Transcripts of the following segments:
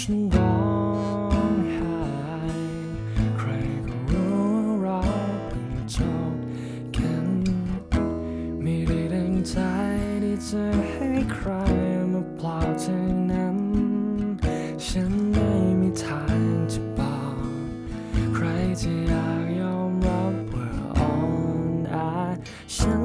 ฉันร้องไห้ใครก็รู้เราเพิ่งจบกันไม่ได้ดังใจที่จะให้ใครมาเปล่าเท่านั้น ฉันไม่มีทางจะบอกใครจะอยากยอมรับว่าอ่อนอาฉั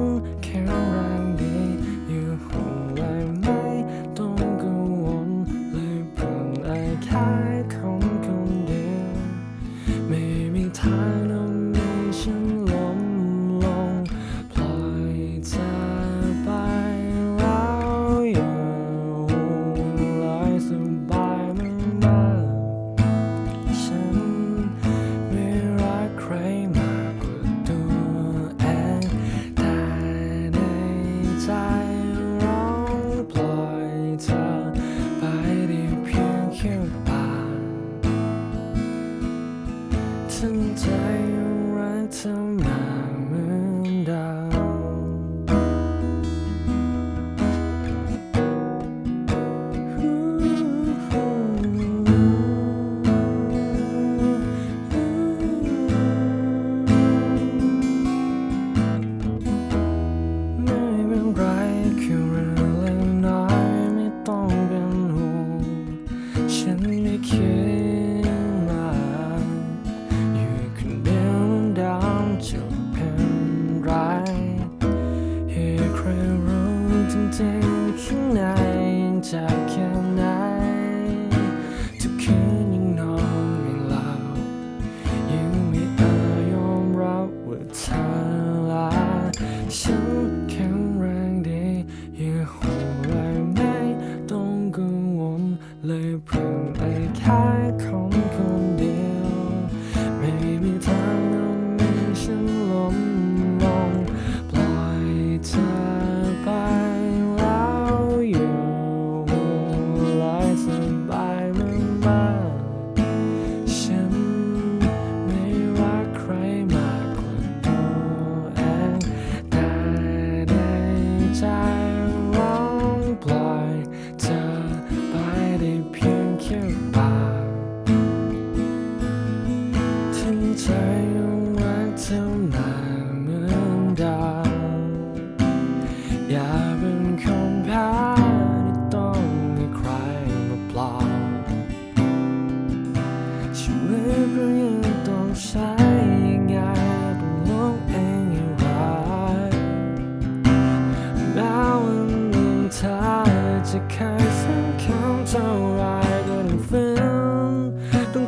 ทั้งใ night I can't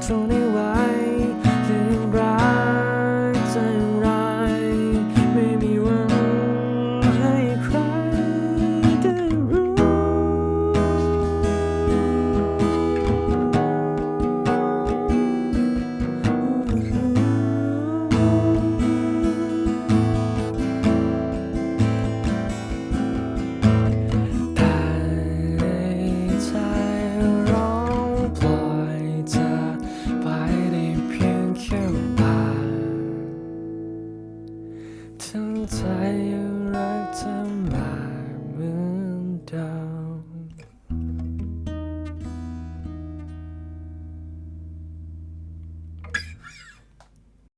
it's only